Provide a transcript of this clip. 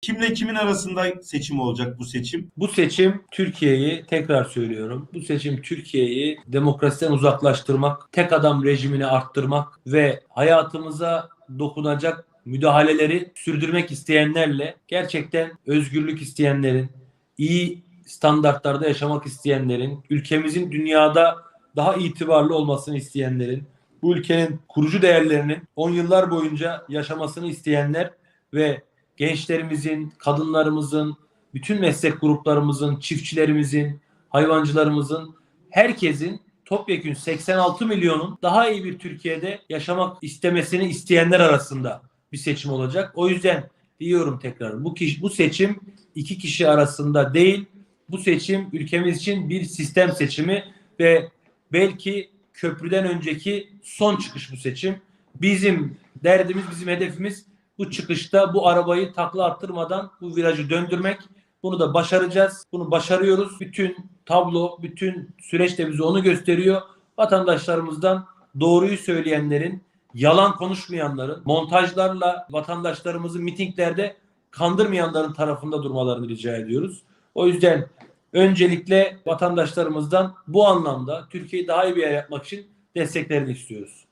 Kimle kimin arasında seçim olacak bu seçim? Bu seçim Türkiye'yi tekrar söylüyorum. Bu seçim Türkiye'yi demokrasiden uzaklaştırmak, tek adam rejimini arttırmak ve hayatımıza dokunacak müdahaleleri sürdürmek isteyenlerle gerçekten özgürlük isteyenlerin, iyi standartlarda yaşamak isteyenlerin, ülkemizin dünyada daha itibarlı olmasını isteyenlerin, bu ülkenin kurucu değerlerinin 10 yıllar boyunca yaşamasını isteyenler ve gençlerimizin, kadınlarımızın, bütün meslek gruplarımızın, çiftçilerimizin, hayvancılarımızın, herkesin topyekün 86 milyonun daha iyi bir Türkiye'de yaşamak istemesini isteyenler arasında bir seçim olacak. O yüzden diyorum tekrar bu kişi, bu seçim iki kişi arasında değil. Bu seçim ülkemiz için bir sistem seçimi ve belki köprüden önceki son çıkış bu seçim. Bizim derdimiz, bizim hedefimiz bu çıkışta bu arabayı takla attırmadan bu virajı döndürmek. Bunu da başaracağız. Bunu başarıyoruz. Bütün tablo, bütün süreç de bize onu gösteriyor. Vatandaşlarımızdan doğruyu söyleyenlerin, yalan konuşmayanların, montajlarla vatandaşlarımızı mitinglerde kandırmayanların tarafında durmalarını rica ediyoruz. O yüzden öncelikle vatandaşlarımızdan bu anlamda Türkiye'yi daha iyi bir yer yapmak için desteklerini istiyoruz.